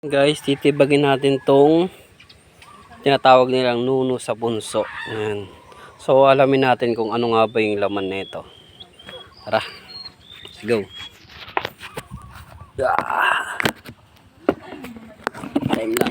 Guys, titibagin natin tong tinatawag nilang nuno sa bunso. Ayan. So, alamin natin kung ano nga ba yung laman nito. Tara. Let's go. Time lapse.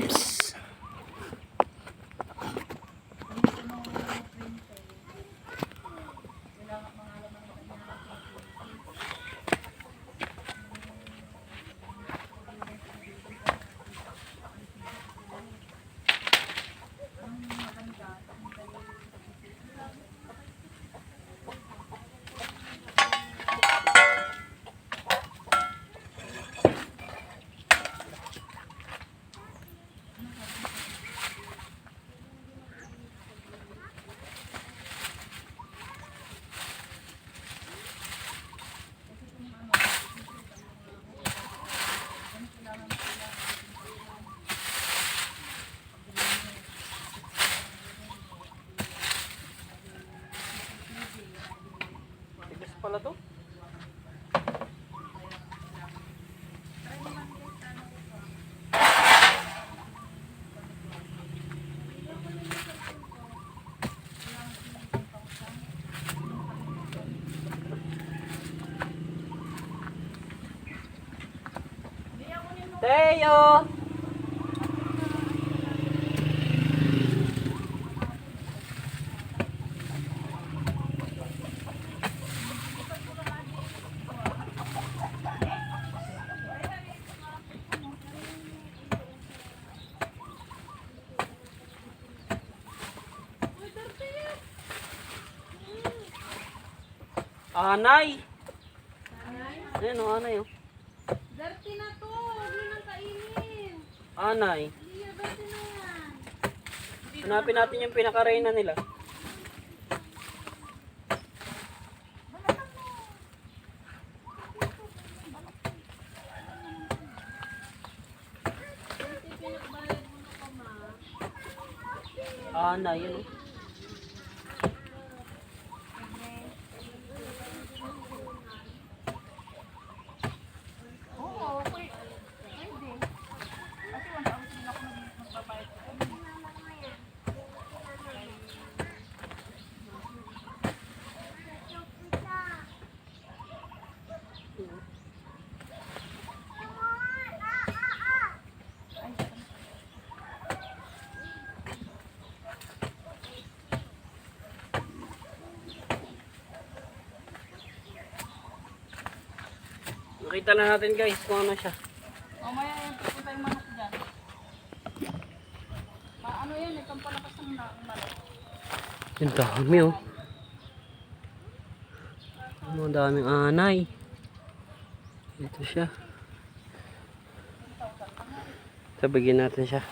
Teo! Anay! Ayan o, anay o. Anay. Hanapin natin yung pinaka-reyna nila. Anay, yun o. Nakita na natin guys kung ano siya. Mamaya yan, pupunta yung manok dyan. Ma, ano yan, eh, kampalakas ng manok. Yung dami oh. Ang daming anay. Ito siya. Sabagin natin siya.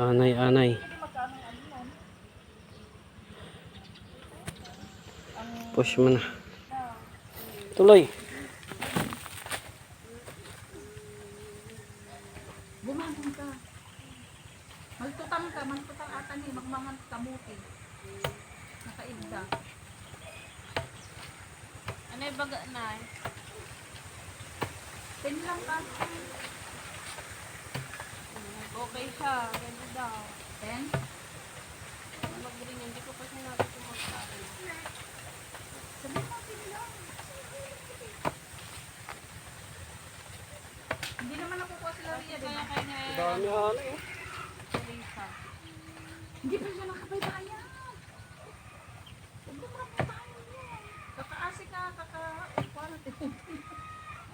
Anay, anay. Push mo na. Tuloy. Bumangon ka. Magtutang ka, magtutang ata ni, magmangan kamuti. Nakaigda. Ano yung baga eh? Ka. Okay siya. Ganda daw. Ten? Mag-green Hindi ko pa sinabi kung magkano. Sabi mo, ten lang. Hindi naman nakukuha sila di Kaya kaya niya eh. Dami oh. Teresa. Hindi pa siya. Huwag tayo niya. Kakaasi ka, kaka...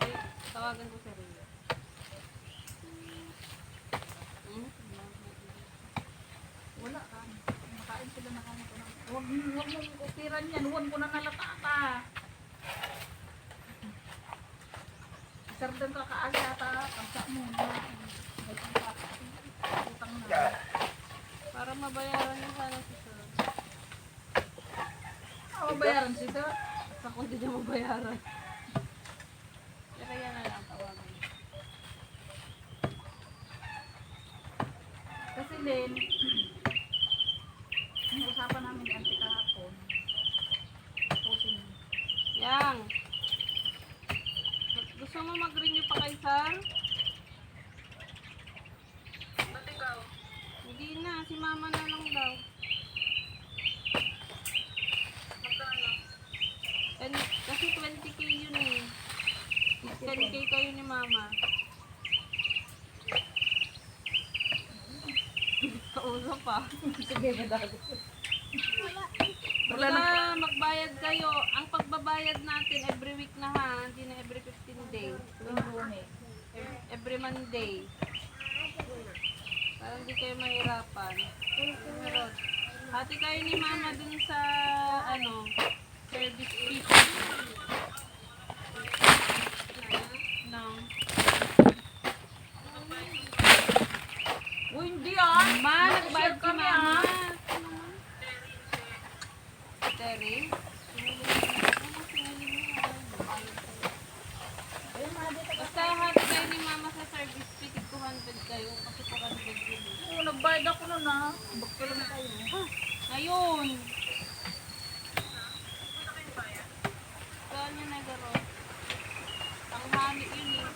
Ay, tawagan ko si Rhea. Hmm? Wala ka. Makain sila na kami. Huwag huwag mo kupiran yan. Huwag ko na nalata ka. Sardan ka kaasi ata. Pagsa mo na. Utang na. Para mabayaran niya sana si Sir. Ah, mabayaran sila. Sa kung hindi niya mabayaran. Si Rhea na lang tawagan. Kasi Len, yung usapan namin ni Auntie kahapon, tapusin mo. Yang! mo mag-renew pa kay Sar? Hindi na, si mama na lang daw. And, kasi 20k yun eh. 10k kayo ni mama. Kausap pa. Sige, madago. Basta magbayad kayo. Ang pagbabayad natin every week na ha, hindi na every 15 days. Ev- Every Monday. Para hindi kayo mahirapan. Hati kayo ni mama dun sa, ano, service fee. No. Uy, hindi ah. Ma, nagbayad mama. ah. Terry? Basta hati kayo ni mama sa service fee, 200 kayo. Kasi 400 yun. eh. Oo, nagbayad ako nun ah. Bakit lang tayo? Ngayon. Saan yung nagaro? Tanghali yun eh.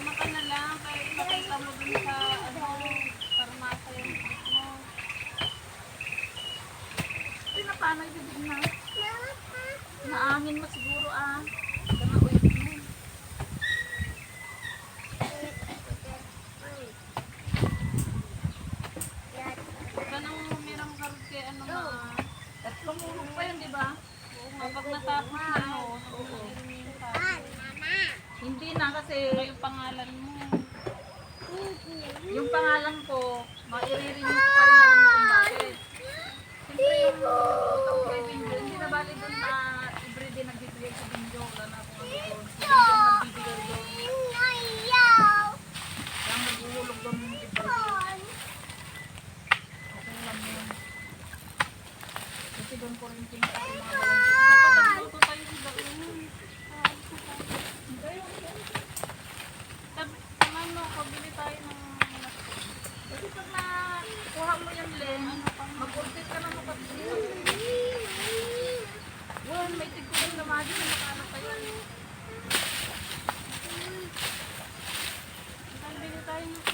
Tama ka na lang kaya ipakita mo dun sa ano, farmasa yung bibig mo. Pinapanay bibig na. Naangin mo siguro ah. Kaya uy, mo. Saan ang mirang karot kay ano ma? Tatlong pa yun, di ba? Kapag natapos na nag-iirin yung sabi. Hindi na kasi Ano yung pangalan mo? yung pangalan ko, mairirinig ko pa rin alam mo kung bakit. Siyempre yung utang kay Binjo, hindi na bali doon na everyday nagbibigay sa Binjo. Wala na akong ano doon. Ang nagbibigay doon. Kaya maghuhulog doon yung everyday. Okay lang yun. Kasi doon ko rin kinita yung mga balang Dapat nagluto tayo sa daon. Sabi, samahan mo, pabili tayo ng Kasi pag nakuha mo yan, Len, mag-order ka na makapili. Well, may tigkulang na magi na makaano pa yan. Pabili tayo ng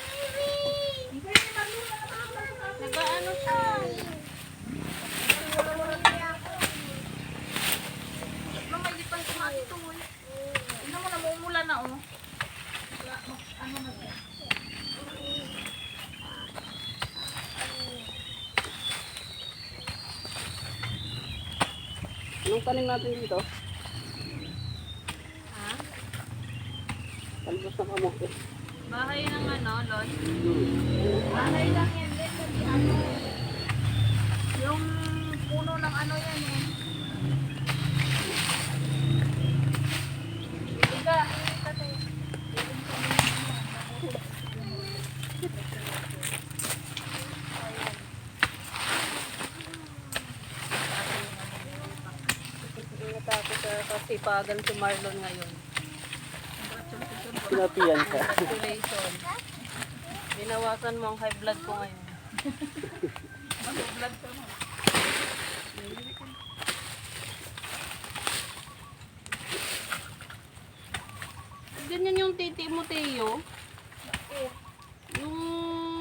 Hindi, malula na ako. Nag-ano siya? Mama, hindi pa ito ito, eh. Tingnan mo, namumula na, oh. Wala, mag- Ano na siya? Anong tanim natin dito? Ha? Talbos na kamote. Bahay ng ano, Lon? Bahay lang yan, Len, kasi ano, yung puno ng ano yan, eh. Kasipagan si Marlon ngayon. Pinapiyan siya. Congratulations. Binawasan mo ang high blood ko ngayon. Mag-vlog ka mo. Ganyan yung titi mo, Teo. Yung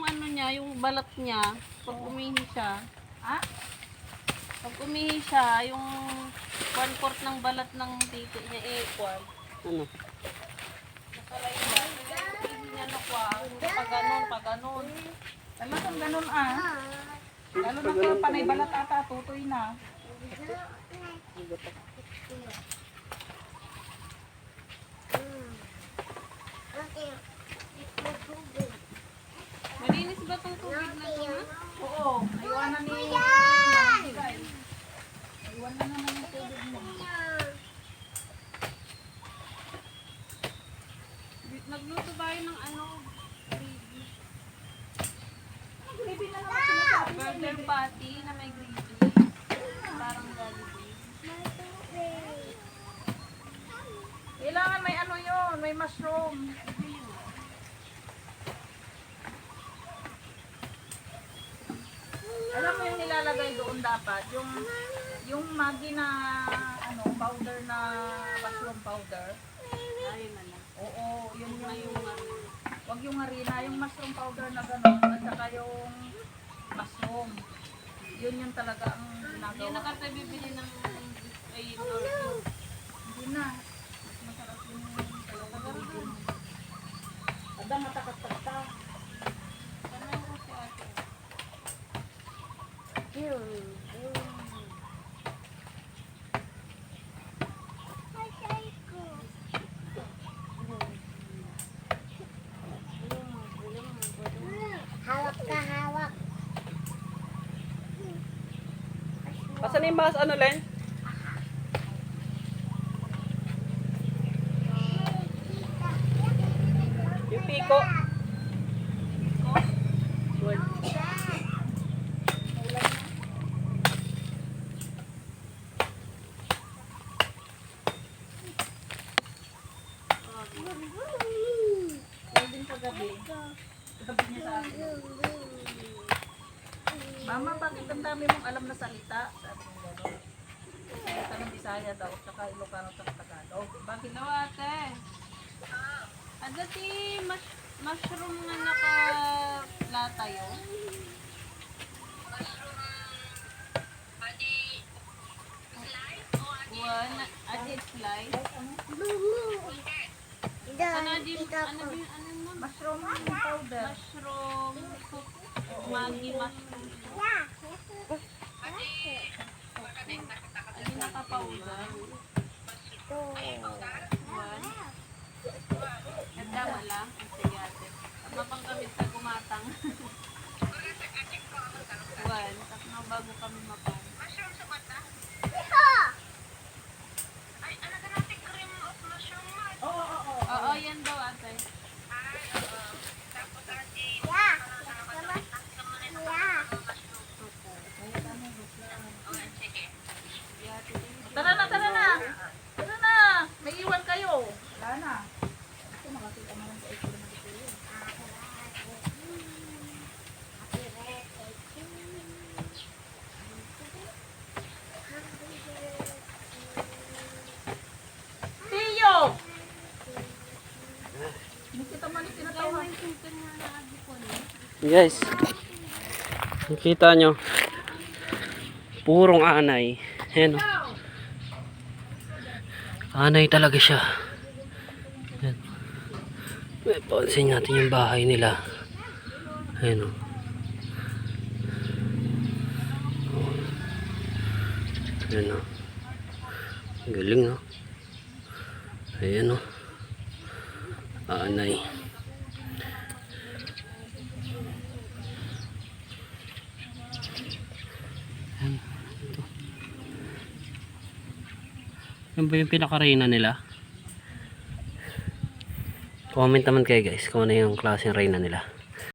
ano niya, yung balat niya, pag umihi siya, Ah? pag umihi siya, yung one fourth ng balat ng titi niya, eh, kwan. Ano? Nakalayla. Hindi niya nakuha. Pag ganon, pag ganon. Talagang ganun ah. Lalo na kung panay balat ata, tutoy na. Malinis ba tong tubig na to, ha? Oo, naiwanan ni Nanay. Na naman yung tubig mo. Nagluto ba yun ng ano? Gravy na naman sinasabi. Burger patty na may gravy. Parang Jollibee. Kailangan may ano yun, may mushroom. Alam mo yung nilalagay doon dapat, yung yung magi na ano, powder na mushroom powder. Ayun na. Oo, yun yung, Yung wag yung harina, yung mushroom powder na gano'n, at saka yung mushroom. Yun yung talaga ang Hindi ginagawa. na kasi bibili ng ay Hindi na. Mas masarap yung talaga. Ada matakat-takta. Ano ko si ate? Hawak ka, hawak. Asan yung mas ano, Len? Yung piko. Pwedeng kagabi. Sabi niya sa akin, Mama, bakit ang dami mong alam na salita? Sabi niya gano'n. Salita ng Bisaya daw, tsaka Ilocano at Tagalog. Bakit Hello ate. Ada si mush, mushroom na nakalata yun. One, adi slice. Ano di, ano di, ano mo? mushroom powder. Mushroom soup. Maggi mushroom soup. Adi nakapauga. One. Ganda wala. Sige ate. Mapang kami sa kumatang. One. Tapos bago kami mapang. Oo, oo, oo. Oo, yan daw ate. Tara na, tara na! Tara na! May iwan kayo. Wala na. Ito, makakita mo lang sa ito naman ito yun. Tiyo! Hindi kita man tinatawag. Guys, nakita nyo, purong anay. Ayan o. Anay talaga siya. Ayan. May pansin natin yung bahay nila. Ayan o. Ayan o. Galing o. Ayan o. Anay. Yan ba yung pinaka-reyna nila? Comment naman kayo guys kung ano yung klaseng reyna nila.